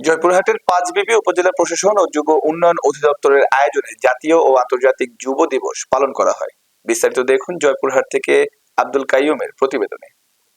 জয়পুরহাটের পাঁচবিবি উপজেলা প্রশাসন ও যুব উন্নয়ন অধিদপ্তরের আয়োজনে জাতীয় ও আন্তর্জাতিক যুব দিবস পালন করা হয়। বিস্তারিত দেখুন জয়পুরহাট থেকে আব্দুল কাইয়ুমের প্রতিবেদনে।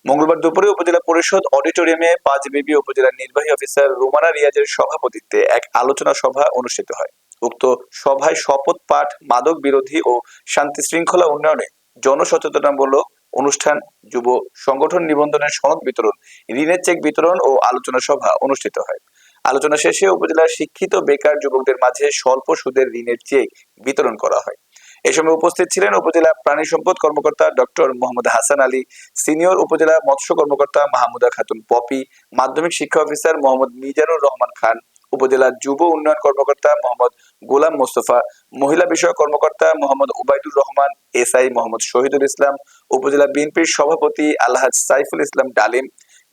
মঙ্গলবার দুপুরে উপজেলা পরিষদ অডিটোরিয়ামে পাঁচবিবি উপজেলা নির্বাহী অফিসার রুমানা রিয়াজের সভাপতিত্বে এক আলোচনা সভা অনুষ্ঠিত হয়। উক্ত সভায় শপথ পাঠ, মাদক বিরোধী ও শান্তি শৃঙ্খলা উন্নয়নে জনসচেতনামূলক অনুষ্ঠান, যুব সংগঠন নিবন্ধনের সনদ বিতরণ, ঋণের চেক বিতরণ ও আলোচনা সভা অনুষ্ঠিত হয়। আলোচনা শেষে উপজেলার শিক্ষিত বেকার যুবকদের মাঝে স্বল্প সুদের ঋণের চেক বিতরণ করা হয়। এ সময় উপস্থিত ছিলেন উপজেলা প্রাণী সম্পদ কর্মকর্তা ডক্টর মোহাম্মদ হাসান আলী, সিনিয়র উপজেলা মৎস্য কর্মকর্তা মাহমুদা খাতুন পপি, মাধ্যমিক শিক্ষা অফিসার মোহাম্মদ মিজানুর রহমান খান, উপজেলা যুব উন্নয়ন কর্মকর্তা মোহাম্মদ গোলাম মোস্তফা, মহিলা বিষয়ক কর্মকর্তা মোহাম্মদ উবাইদুর রহমান, এসআই মোহাম্মদ শহীদুল ইসলাম, উপজেলা বিএনপির সভাপতি আলহাজ সাইফুল ইসলাম ডালিম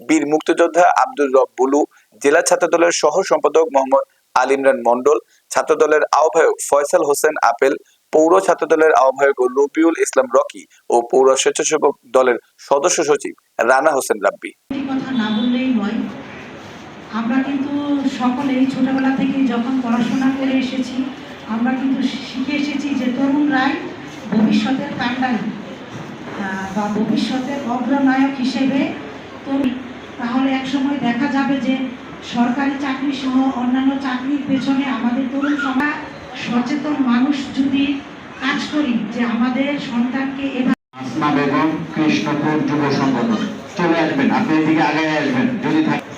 বীর মুক্তিযোদ্ধা আব্দুর রব বুলু, জেলা ছাত্রদলের সহ সম্পাদক মোহাম্মদ আল ইমরান মন্ডল ছাত্রদলের আহ্বায়ক ফয়সাল হোসেন আপেল, পৌর ছাত্র দলের আহ্বায়ক রবিউল ইসলাম রকি ও পৌর স্বেচ্ছাসেবক দলের সদস্য সচিব রানা হোসেন রাব্বি। আমরা কিন্তু সকলেই ছোটবেলা থেকে যখন পড়াশোনা করে এসেছি, আমরা কিন্তু শিখে এসেছি যে তরুণরাই ভবিষ্যতের কাণ্ডারি বা ভবিষ্যতের অগ্রনায়ক হিসেবে তরুণ তাহলে একসময় দেখা যাবে যে সরকারি চাকরি সহ অন্যান্য চাকরির পেছনে আমাদের তরুণ সমাজ সচেতন মানুষ যদি কাজ করি যে আমাদের সন্তানকে এভাবে আসমা বেগম কৃষ্ণপুর যুব সংগঠন। চলে আসবেন, আপনি এদিকে আগে আসবেন, যদি থাকে।